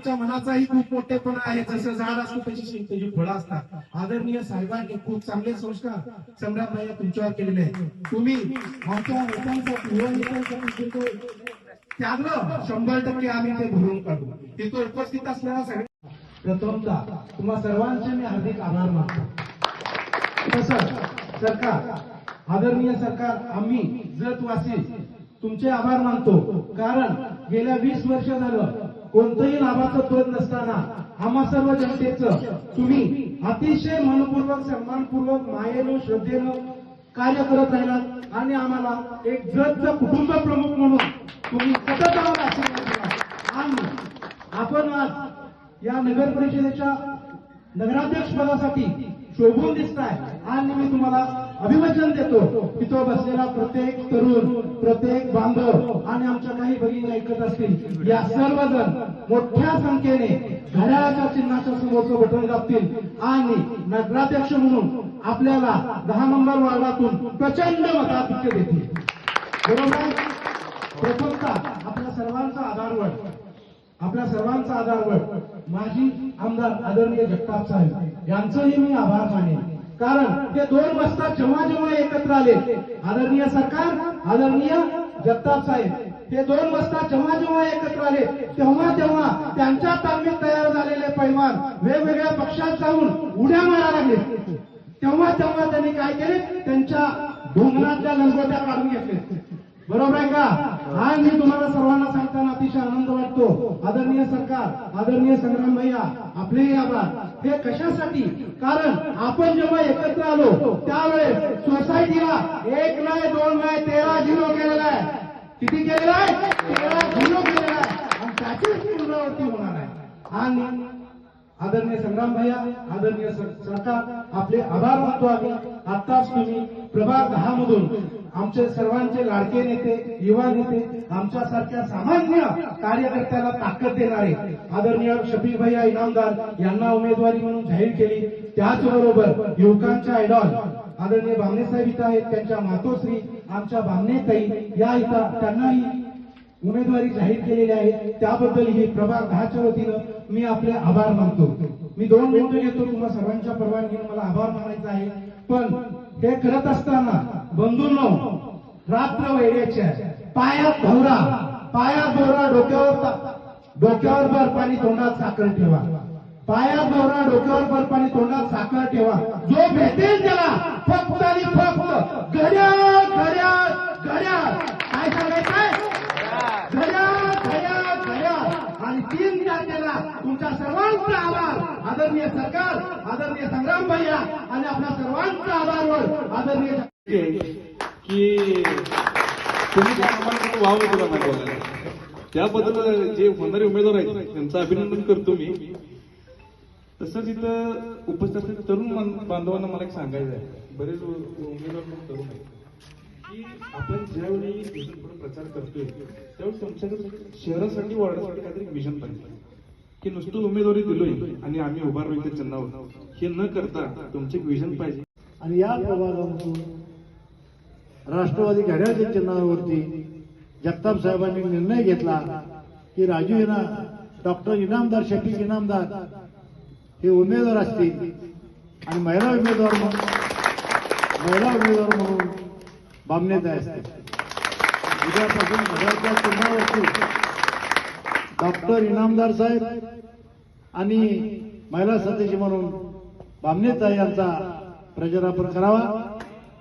तुमच्या मनाचाही खूप मोठेपणा आहे. जसं झाड असतं तशी त्याची फळं असतात. आदरणीय साहेबांनी खूप चांगले संस्कार सम्राट भाई तुमच्यावर केलेले आहेत. तुम्ही आमच्या नेत्यांसाठी युवा शंभर टक्के आम्ही ते भरून काढू. तिथं उपस्थित असलेल्या सगळ्या प्रथमता तुम्हा सर्वांचे मी हार्दिक आभार मानतो. तसं सरकार आदरणीय सरकार आम्ही जतवासी तुमचे आभार मानतो. कारण गेल्या वीस वर्ष झालं कोणतंही लाभाचं पद नसताना आम्हा सर्व जनतेचं तुम्ही अतिशय मनपूर्वक सन्मानपूर्वक मायेनं श्रद्धेनं कार्य करत राहिलात आणि आम्हाला एक जतचं कुटुंब प्रमुख म्हणून तुम्ही सतत आम्हाला आशीर्वाद दिला. आणि आपण आज या नगर परिषदेच्या नगराध्यक्ष पदासाठी शोभून दिसताय. आणि मी तुम्हाला अभिवाचन देतो तिथं बसलेला प्रत्येक तरुण प्रत्येक बांधव आणि आमच्या काही भगिनी ऐकत असतील या सर्वजण मोठ्या संख्येने घड्याळाच्या चिन्हाच्या समोरचं बटन दाबतील आणि नगराध्यक्ष म्हणून आपल्याला दहा नंबर वार्डातून प्रचंड मताधिक्य देतील. बरोबर? प्रथमता आपल्या सर्वांचा आधारवड आपल्या सर्वांचा आधारवड माजी आमदार आदरणीय जगताप साहेब. यांचंही मी आभार मानेन. कारण ते दोन वाजता जेव्हा जेव्हा एकत्र आले. आदरणीय सरकार आदरणीय जगताप साहेब ते दोन वाजता जेव्हा जेव्हा एकत्र आले. तेव्हा तेव्हा त्यांच्या तालमीत तयार झालेले पैलवान वेगवेगळ्या पक्षात जाऊन उड्या मारायला लागले. तेव्हा तेव्हा त्यांनी काय केले? त्यांच्या डोंगरातल्या लंगोट्या काढून घेतले. बरोबर आहे का? आज मी तुम्हाला सर्वांना सांगताना अतिशय आनंद वाटतो. आदरणीय सरकार आदरणीय संग्राम भैया आपलेही आभार. हे कशासाठी? कारण आपण जेव्हा एकत्र आलो त्यावेळेस सोसायटीला एक नाही दोन नाही तेरा झिरो केलेला आहे. किती केलेला आहे? तेरा झिरो केलेला आहे. आणि त्याचीच पुनरावृत्ती होणार आहे. आणि आदरणीय संग्राम भैया आदरणीय सरकार आपले आभार मानतो आम्ही. आताच तुम्ही प्रभाग दहा मधून आमचे सर्वांचे लाडके नेते युवा नेते आमच्यासारख्या सामान्य कार्यकर्त्याला ताकद देणारे आदरणीय शफीक भैया इनामदार यांना उमेदवारी म्हणून जाहीर केली. त्याचबरोबर युवकांच्या आयडॉल आदरणीय बामणे साहेब इथं आहेत त्यांच्या मातोश्री आमच्या बामणेताई या इथं त्यांनाही उमेदवारी जाहीर केलेली आहे. त्याबद्दल ही प्रभाग दहाच्या वतीनं मी आपले आभार मानतो. मी दोन मिनिटं घेतो तुम्हाला सर्वांच्या परवानगीने मला आभार मानायचा आहे. पण हे करत असताना बंधूंनो रात्र वैऱ्याच्या पायात भवरा पायात भवरा डोक्यावर डोक्यावर बर्फ आणि तोंडात साखर ठेवा. पायात भवरा डोक्यावर बर्फ आणि तोंडात साखर ठेवा. जो भेटेल त्याला फक्त आणि फक्त घड्या घड्या घड्या काय सांगायचंय? घड्या घड्या घड्या आणि तीन तारखेला तुमच्या सर्वांचा आभार. आदरणीय सरकार आदरणीय संग्राम भैया आणि आपल्या सर्वांचा आभार आदरणीय की तुम्ही त्या प्रमाणे वाव तुला नाही बोलायला? त्याबद्दल जे होणारे उमेदवार आहेत त्यांचं अभिनंदन करतो मी. तसंच इथं उपस्थित असलेल्या तरुण बांधवांना मला एक सांगायचं आहे. बरेच उमेदवार पण तरुण आहेत. की आपण ज्यावेळी इथून पुढे प्रचार करतोय त्यावेळी तुमच्याकडे शहरासाठी वाढण्यासाठी काहीतरी विजन पाहिजे. की नुसतं उमेदवारी दिलोय आणि आम्ही उभारलो इथे चिन्हावर हे न करता तुमचे विजन पाहिजे. आणि या प्रभागामधून राष्ट्रवादी घड्याळच्या चिन्हावरती जगताप साहेबांनी निर्णय घेतला की राजू इना डॉक्टर इनामदार शफीक इनामदार हे उमेदवार असतील आणि महिला उमेदवार म्हणून महिला उमेदवार म्हणून बामणेताई असतील. उद्यापासून घड्याळच्या चिन्हावरती डॉक्टर इनामदार साहेब आणि महिला सदस्य म्हणून बामनेता यांचा प्रचारापन करावा.